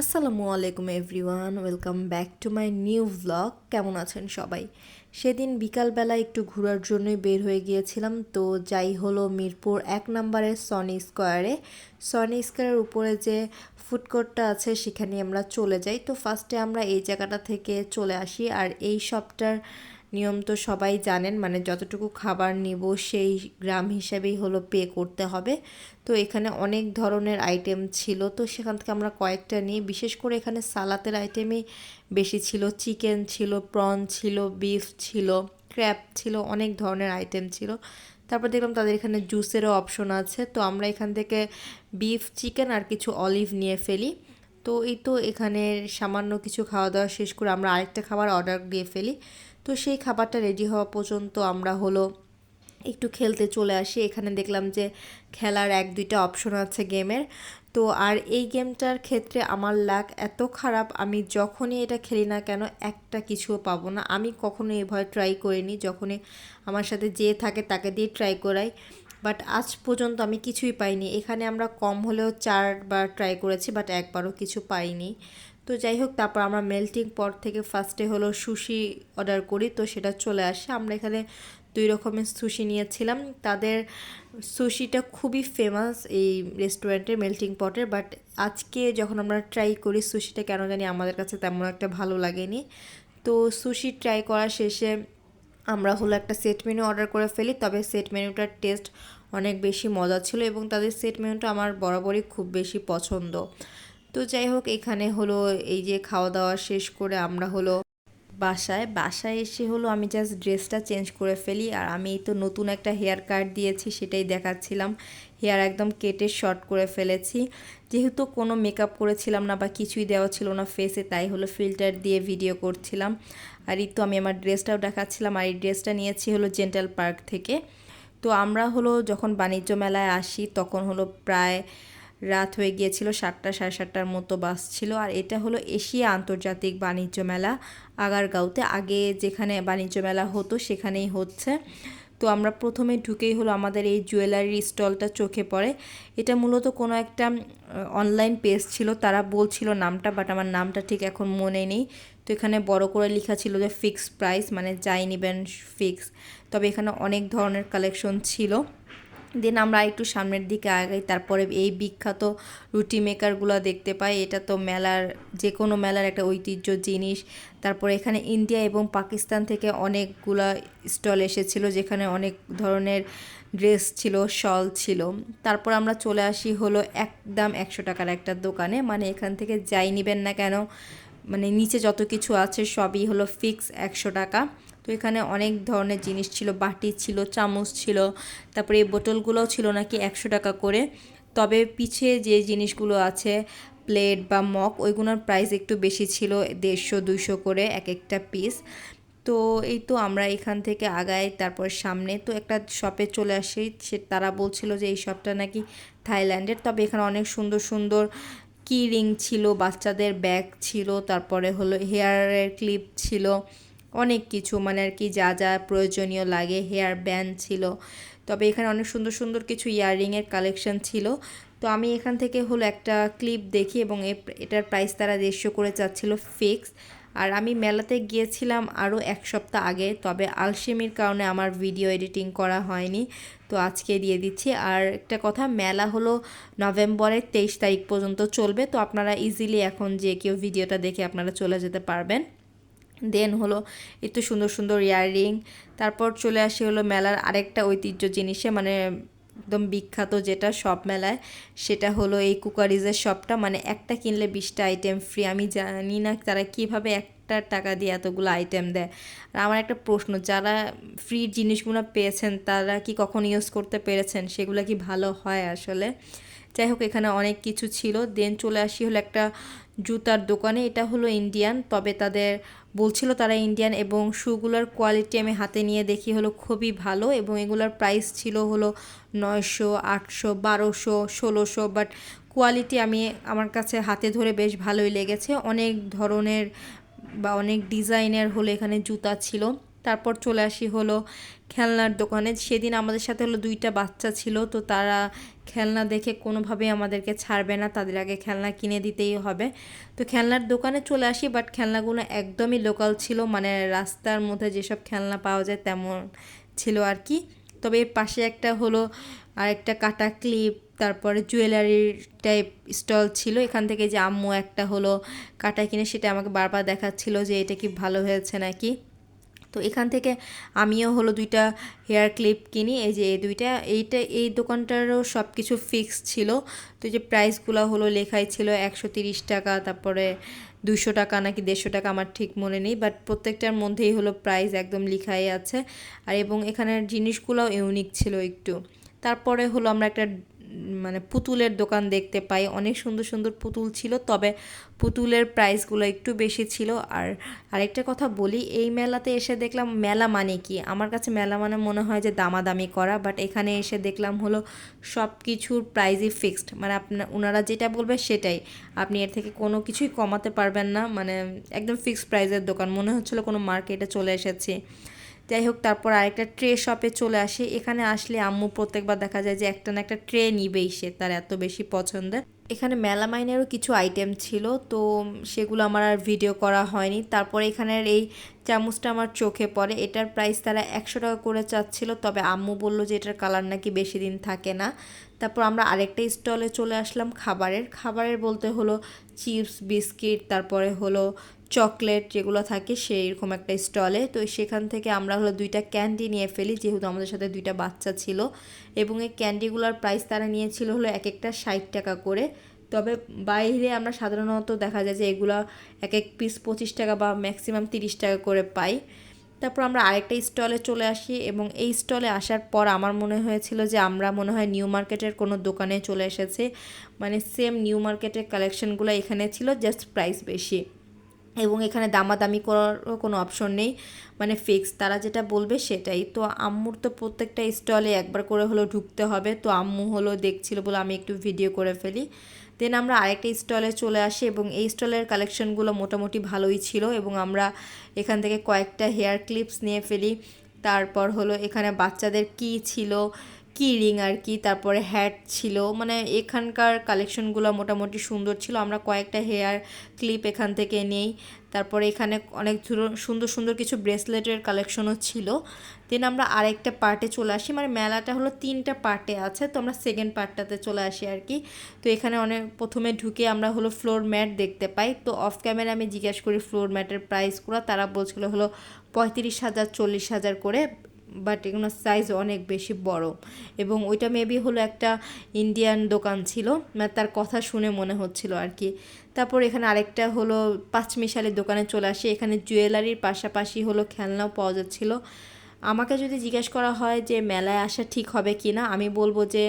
আসসালামু আলাইকুম everyone, welcome back to my new vlog কেমন আছেন সবাই? সেদিন বিকালবেলা একটু ঘোরার জন্যই বের হয়ে গিয়েছিলাম, তো যাই হলো মিরপুর এক নম্বরের সনি স্কোয়ারে সনি স্কোয়ারের উপরে যে ফুড কোর্টটা আছে সেখানে আমরা চলে যাই। তো ফার্স্টে আমরা এই জায়গাটা থেকে চলে আসি, আর এই শপটার নিয়ম তো সবাই জানেন মানে যতটুকু খাবার নিব সেই গ্রাম হিসাবেই হলো পে করতে হবে। তো এখানে অনেক ধরনের আইটেম ছিল, তো সেখান থেকে আমরা কয়েকটা নিই। বিশেষ করে এখানে সালাতের আইটেমই বেশি ছিল। চিকেন ছিল, প্রন ছিল বিফ ছিল ক্র্যাপ ছিল, অনেক ধরনের আইটেম ছিল। তারপর দেখলাম তাদের এখানে জুসেরও অপশন আছে। তো আমরা এখান থেকে বিফ চিকেন আর কিছু অলিভ নিয়ে ফেলি। তো এই তো এখানে সামান্য কিছু খাওয়া দাওয়া শেষ করে আমরা আরেকটা খাবার অর্ডার দিয়ে ফেলি। তো সেই খাবারটা রেডি হওয়া পর্যন্ত আমরা হলো একটু খেলতে চলে আসি। এখানে দেখলাম যে খেলার এক দুইটা অপশন আছে গেমের তো আর এই গেমটার ক্ষেত্রে আমার লাক এত খারাপ, আমি যখনই এটা খেলি না কেন একটা কিছুও পাবো না। আমি কখনো এভাবে ট্রাই করিনি, যখনই আমার সাথে যে থাকে তাকে দিয়ে ট্রাই করাই। বাট আজ পর্যন্ত আমি কিছুই পাইনি। এখানে আমরা কম হলেও চারবার ট্রাই করেছি বাট একবারও কিছু পাইনি। তো যাই হোক তারপর আমরা মেল্টিং পট থেকে ফার্স্টে হলো সুশি অর্ডার করি, তো সেটা চলে আসে। আমরা এখানে দুই রকমের সুশি নিয়েছিলাম। তাদের সুশিটা খুবই ফেমাস এই রেস্টুরেন্টের মেল্টিং পটের বাট আজকে যখন আমরা ট্রাই করি সুশিটা কেন জানি আমাদের কাছে তেমন একটা ভালো লাগেনি। তো সুশি ট্রাই করার শেষে আমরা হলো একটা সেট মেনু অর্ডার করে ফেলি। তবে সেট মেনুটার টেস্ট অনেক বেশি মজা ছিল এবং তাদের সেট মেনুটা আমার বরাবরই খুব বেশি পছন্দ। তো যাই হোক, এখানে হলো এই যে খাওয়া দাওয়া শেষ করে আমরা হলো বাসায়। বাসায় এসে হলো আমি জাস্ট ড্রেসটা চেঞ্জ করে ফেলি আর আমি তো নতুন একটা হেয়ার কাট দিয়েছি, সেটাই দেখাচ্ছিলাম। হেয়ার একদম কেটে শর্ট করে ফেলেছি। যেহেতু কোনো মেকআপ করেছিলাম না বা কিছুই দেওয়া ছিল না ফেসে তাই হলো ফিল্টার দিয়ে ভিডিও করছিলাম। আর এই তো আমি আমার ড্রেসটাও দেখাচ্ছিলাম আর এই ড্রেসটা নিয়েছি হলো জেন্টাল পার্ক থেকে। তো আমরা হলো যখন বাণিজ্য মেলায় আসি, তখন হলো প্রায় রাত হয়ে গিয়েছিল সাতটা, সাড়ে সাতটার মতো বাস ছিল। আর এটা হলো এশিয়া আন্তর্জাতিক বাণিজ্য মেলা আগারগাঁওতে। আগে যেখানে বাণিজ্য মেলা হতো, সেখানেই হচ্ছে। তো আমরা প্রথমে ঢুকেই হলো আমাদের এই জুয়েলারি স্টলটা চোখে পড়ে। এটা মূলত কোনো একটা অনলাইন পেজ ছিল। তারা বলছিল নামটা বাট আমার নামটা ঠিক এখন মনে নেই। তো এখানে বড় করে লেখা ছিল যে ফিক্স প্রাইস মানে যাই নেবেন ফিক্স তবে এখানে অনেক ধরনের কালেকশন ছিল। দেন আমরা একটু সামনের দিকে আগাই, তারপরে এই বিখ্যাত রুটি মেকারগুলো দেখতে পাই। এটা তো মেলার যে কোনো মেলার একটা ঐতিহ্য জিনিস। তারপরে এখানে ইন্ডিয়া এবং পাকিস্তান থেকে অনেকগুলা স্টল এসেছিল, যেখানে অনেক ধরনের ড্রেস ছিল, শল ছিল। তারপর আমরা চলে আসি হলো একদম একশো টাকার একটা দোকানে। মানে এখান থেকে যাই নেবেন না কেন মানে নিচে যত কিছু আছে সবই হলো ফিক্স একশো টাকা। তো এখানে অনেক ধরনের জিনিস ছিল, বাটি ছিল, চামচ ছিল, তারপরে এই বোতলগুলোও ছিল নাকি একশো টাকা করে। তবে পিছে যে জিনিসগুলো আছে, প্লেট বা মগ ওইগুলোর প্রাইস একটু বেশি ছিল, দেড়শো, দুইশো করে এক একটা পিস তো এই তো আমরা এখান থেকে আগাই, তারপর সামনে তো একটা শপে চলে আসি। সে তারা বলছিল যে এই শপটা নাকি থাইল্যান্ডের। তবে এখানে অনেক সুন্দর সুন্দর কি রিং ছিল, বাচ্চাদের ব্যাগ ছিল, তারপরে হলো হেয়ারের ক্লিপ ছিল অনেক কিছু মানে আর কি যা যা প্রয়োজনীয় লাগে হেয়ার ব্যান্ড ছিল, তবে এখানে অনেক সুন্দর সুন্দর কিছু ইয়াররিংয়ের কালেকশন ছিল। তো আমি এখান থেকে হলো একটা ক্লিপ দেখি এবং এটার প্রাইস তারা দেড়শো করে চাচ্ছিল ফিক্স আর আমি মেলাতে গিয়েছিলাম আরও এক সপ্তাহ আগে, তবে আলসেমির কারণে আমার ভিডিও এডিটিং করা হয়নি, তো আজকে দিয়ে দিচ্ছি। আর একটা কথা, মেলা হলো নভেম্বরের তেইশ তারিখ পর্যন্ত চলবে, তো আপনারা ইজিলি এখন যে কেউ ভিডিওটা দেখে আপনারা চলে যেতে পারবেন। দেন হলো একটু সুন্দর সুন্দর ইয়াররিং। তারপর চলে আসি হলো মেলার আরেকটা ঐতিহ্য জিনিসে মানে একদম বিখ্যাত যেটা সব মেলায়, সেটা হলো এই কুকারিজের শপটা। মানে একটা কিনলে বিশটা আইটেম ফ্রি আমি জানি না তারা কীভাবে একটা টাকা দিয়ে এতগুলো আইটেম দেয়। আর আমার একটা প্রশ্ন, যারা ফ্রি জিনিসগুলো পেয়েছেন, তারা কি কখন ইউজ করতে পেরেছেন? সেগুলো কি ভালো হয় আসলে? যাই হোক, এখানে অনেক কিছু ছিল। দেন চলে আসি হলো একটা জুতার দোকানে। এটা হলো ইন্ডিয়ান তবে তাদের বলছিল তারা ইন্ডিয়ান এবং শুগুলোর কোয়ালিটি আমি হাতে নিয়ে দেখি হলো খুবই ভালো এবং এগুলোর প্রাইস ছিল হলো নয়শো, আটশো, বারোশো, ষোলোশো বাট কোয়ালিটি আমি আমার কাছে হাতে ধরে বেশ ভালোই লেগেছে। অনেক ধরনের বা অনেক ডিজাইনের হলো এখানে জুতা ছিল। তারপর চলে আসি হলো খেলনার দোকানে। সেদিন আমাদের সাথে হলো দুইটা বাচ্চা ছিল, তো তারা খেলনা দেখে কোনোভাবেই আমাদেরকে ছাড়বে না, তাদের আগে খেলনা কিনে দিতেই হবে। তো খেলনার দোকানে চলে আসি বাট খেলনাগুলো একদমই লোকাল ছিল মানে রাস্তার মধ্যে যেসব খেলনা পাওয়া যায় তেমন ছিল আর কি। তবে এর পাশে একটা হলো আর একটা কাটা ক্লিপ তারপরে জুয়েলারির টাইপ স্টল ছিল, এখান থেকে যে আম্মু একটা হলো কাটা কিনে সেটা আমাকে বারবার দেখাচ্ছিল যে এটা কি ভালো হয়েছে নাকি। তো এখান থেকে আমিও হলো দুইটা হেয়ার ক্লিপ কিনি, এই যে এই দুইটা। এইটা, এই দোকানটারও সব কিছু ফিক্স ছিল। তো যে প্রাইসগুলো হলো লেখাই ছিল একশো তিরিশ টাকা, তারপরে দুশো টাকা নাকি দেড়শো টাকা, আমার ঠিক মনে নেই। বাট প্রত্যেকটার মধ্যেই হলো প্রাইস একদম লিখাই আছে। আর এবং এখানের জিনিসগুলোও ইউনিক ছিল একটু। তারপরে হলো আমরা একটা মানে পুতুলের দোকান দেখতে পাই। অনেক সুন্দর সুন্দর পুতুল ছিল, তবে পুতুলের প্রাইসগুলো একটু বেশি ছিল। আর আরেকটা কথা বলি, এই মেলাতে এসে দেখলাম মেলা মানে কি? আমার কাছে মেলা মানে মনে হয় যে দামাদামি করা বাট এখানে এসে দেখলাম হলো সব কিছুর প্রাইসই ফিক্সড মানে আপনার ওনারা যেটা বলবে সেটাই। আপনি এর থেকে কোনো কিছুই কমাতে পারবেন না। মানে একদম ফিক্সড প্রাইসের দোকান। মনে হচ্ছিল কোনো মার্কেটে চলে এসেছি। যাই হোক, তারপর আরেকটা ট্রে শপে চলে আসে। এখানে আসলে আম্মু প্রত্যেকবার দেখা যায় যে একটা না একটা ট্রে নিবেই সে, তার এত বেশি পছন্দের। এখানে মেলামাইনেরও কিছু আইটেম ছিল, তো সেগুলো আমার আর ভিডিও করা হয়নি। তারপরে এখানের এই চামচটা আমার চোখে পড়ে, এটার প্রাইস তারা একশো টাকা করে চাচ্ছিল, তবে আম্মু বলল যে এটার কালার নাকি বেশি দিন থাকে না। তারপর আমরা আরেকটা স্টলে চলে আসলাম খাবারের। খাবারের বলতে হলো চিপস বিস্কিট তারপরে হলো চকলেট যেগুলো থাকে সেই রকম একটা স্টলে তো সেখান থেকে আমরা হলো দুইটা ক্যান্ডি নিয়ে ফেলি, যেহেতু আমাদের সাথে দুইটা বাচ্চা ছিল। এবং এই ক্যান্ডিগুলোর প্রাইস তারা নিয়েছিল হলো এক একটা ষাট টাকা করে। তবে বাইরে আমরা সাধারণত দেখা যায় যে এগুলো এক এক পিস পঁচিশ টাকা বা ম্যাক্সিমাম তিরিশ টাকা করে পাই। তারপর আমরা আরেকটা স্টলে চলে আসি এবং এই স্টলে আসার পর আমার মনে হয়েছিল যে আমরা মনে হয় নিউ মার্কেটের কোনো দোকানে চলে এসেছে। মানে সেম নিউ মার্কেটের কালেকশনগুলো এখানে ছিল জাস্ট প্রাইস বেশি। এবং এখানে দামাদামি করারও কোনো অপশন নেই। মানে ফিক্স তারা যেটা বলবে সেটাই। তো আম্মুর তো প্রত্যেকটা স্টলে একবার করে হলো ঢুকতে হবে। তো আম্মু হলো দেখছিল বলে আমি একটু ভিডিও করে ফেলি। দেন আমরা আরেকটা স্টলে চলে আসি এবং এই স্টলের কালেকশনগুলো মোটামুটি ভালোই ছিল এবং আমরা এখান থেকে কয়েকটা হেয়ার ক্লিপস নিয়ে ফেলি। তারপর হলো এখানে বাচ্চাদের কি ছিল রিং আর কি, তারপরে হ্যাট ছিল মানে এখানকার কালেকশনগুলো মোটামুটি সুন্দর ছিল, আমরা কয়েকটা হেয়ার ক্লিপ এখান থেকে নেই, তারপরে এখানে অনেক সুন্দর সুন্দর কিছু ব্রেসলেটের কালেকশনও ছিল দেন আমরা আরেকটা পার্টে চলে আসি মানে মেলাটা হলো তিনটা পার্টে আছে, তো আমরা সেকেন্ড পার্টটাতে চলে আসি আর কি, তো এখানে অনেক, প্রথমে ঢুকে আমরা হলো ফ্লোর ম্যাট দেখতে পাই, তো অফ ক্যামেরা আমি জিজ্ঞেস করি ফ্লোর ম্যাটের প্রাইসগুলো তারা বলছিল হলো পঁয়ত্রিশ হাজার, চল্লিশ হাজার করে বাট এগুলোর সাইজ অনেক বেশি বড়। এবং ওইটা মেবি হলো একটা ইন্ডিয়ান দোকান ছিল মানে তার কথা শুনে মনে হচ্ছিল আর কি। তারপর এখানে আরেকটা হলো পাঁচমিশালের দোকানে চলে আসে, এখানে জুয়েলারির পাশাপাশি হলো খেলনাও পাওয়া যাচ্ছিল। আমাকে যদি জিজ্ঞেস করা হয় যে মেলায় আসা ঠিক হবে কি না আমি বলব যে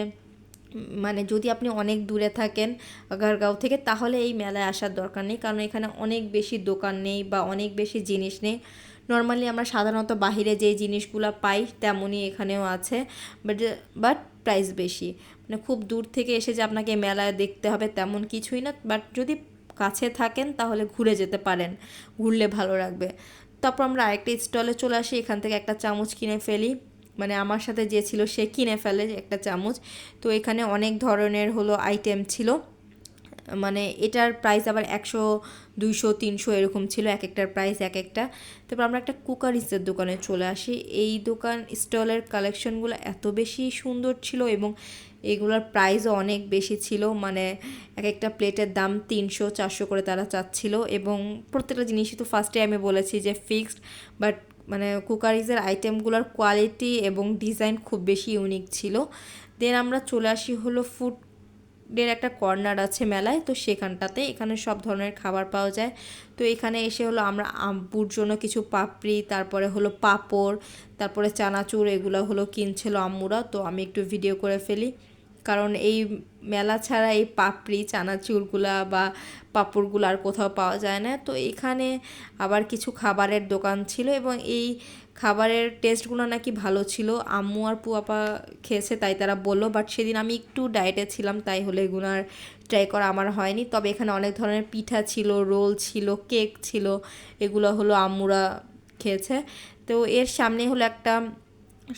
মানে যদি আপনি অনেক দূরে থাকেন আগারগাঁও থেকে, তাহলে এই মেলায় আসার দরকার নেই, কারণ এখানে অনেক বেশি দোকান নেই বা অনেক বেশি জিনিস নেই। নর্মালি আমরা সাধারণত বাহিরে যে জিনিসগুলো পাই তেমনই এখানেও আছে বাট বাট প্রাইস বেশি। মানে খুব দূর থেকে এসে যে আপনাকে মেলায় দেখতে হবে তেমন কিছুই না বাট যদি কাছে থাকেন তাহলে ঘুরে যেতে পারেন, ঘুরলে ভালো লাগবে। তারপর আমরা আরেকটা স্টলে চলে আসি, এখান থেকে একটা চামচ কিনে ফেলি। মানে আমার সাথে যে ছিল সে কিনে ফেলে একটা চামচ। তো এখানে অনেক ধরনের হলো আইটেম ছিল। মানে এটার প্রাইস আবার একশো, দুইশো, তিনশো এরকম ছিল এক একটার প্রাইস এক একটা তারপর আমরা একটা কুকার কুকারিসের দোকানে চলে আসি। এই দোকান স্টলের কালেকশনগুলো এত বেশি সুন্দর ছিল এবং এগুলোর প্রাইসও অনেক বেশি ছিল। মানে এক একটা প্লেটের দাম তিনশো, চারশো করে তারা চাচ্ছিল এবং প্রত্যেকটা জিনিসই তো ফার্স্টে আমি বলেছি যে ফিক্সড বাট মানে কুকারিজের আইটেমগুলোর কোয়ালিটি এবং ডিজাইন খুব বেশি ইউনিক ছিল। দেন আমরা চলে আসি হলো ফুড এর একটা কর্নার আছে মেলায়, তো সেখানটাতে এখানে সব ধরনের খাবার পাওয়া যায়। তো এখানে এসে হলো আমরা আব্বুর জন্য কিছু পাপড়ি, তারপরে হলো পাপড়, তারপরে চানাচুর, এগুলো হলো কিনছিল আম্মুরা, তো আমি একটু ভিডিও করে ফেলি। কারণ এই মেলা ছাড়া এই পাপড়ি, চানাচুরগুলা বা পাঁপড়গুলো আর কোথাও পাওয়া যায় না। তো এখানে আবার কিছু খাবারের দোকান ছিল এবং এই খাবারের টেস্টগুলো নাকি ভালো ছিল। আম্মু আর পুয়াপা খেয়েছে তাই তারা বলল বাট সেদিন আমি একটু ডায়েটে ছিলাম, তাই হলে এগুলো আর ট্রাই করা আমার হয়নি। তবে এখানে অনেক ধরনের পিঠা ছিল, রোল ছিল কেক ছিল, এগুলো হলো আম্মুরা খেয়েছে। তো এর সামনে হলো একটা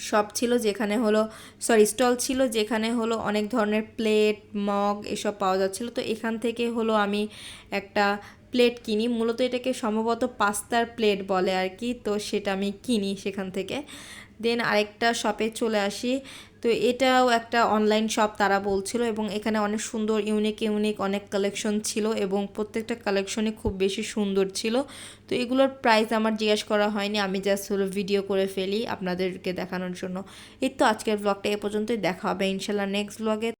শপ ছিল, যেখানে হলো সরি স্টল ছিল, যেখানে হলো অনেক ধরনের প্লেট মগ এসব পাওয়া যাচ্ছিল। তো এখান থেকে হলো আমি একটা প্লেট কিনি, মূলত এটাকে সম্ভবত পাস্তার প্লেট বলে আর কি, তো সেটা আমি কিনি সেখান থেকে। দেন আরেকটা শপে চলে আসি, তো এটাও একটা অনলাইন শপ তারা বলছিল এবং এখানে অনেক সুন্দর ইউনিক ইউনিক অনেক কালেকশন ছিল এবং প্রত্যেকটা কালেকশনই খুব বেশি সুন্দর ছিল। তো এগুলোর প্রাইস আমার জিজ্ঞেস করা হয়নি, আমি জাস্ট হলো ভিডিও করে ফেলি আপনাদেরকে দেখানোর জন্য। এই তো আজকের ব্লগটা এ পর্যন্তই, দেখা হবে ইনশাল্লাহ নেক্সট ব্লগে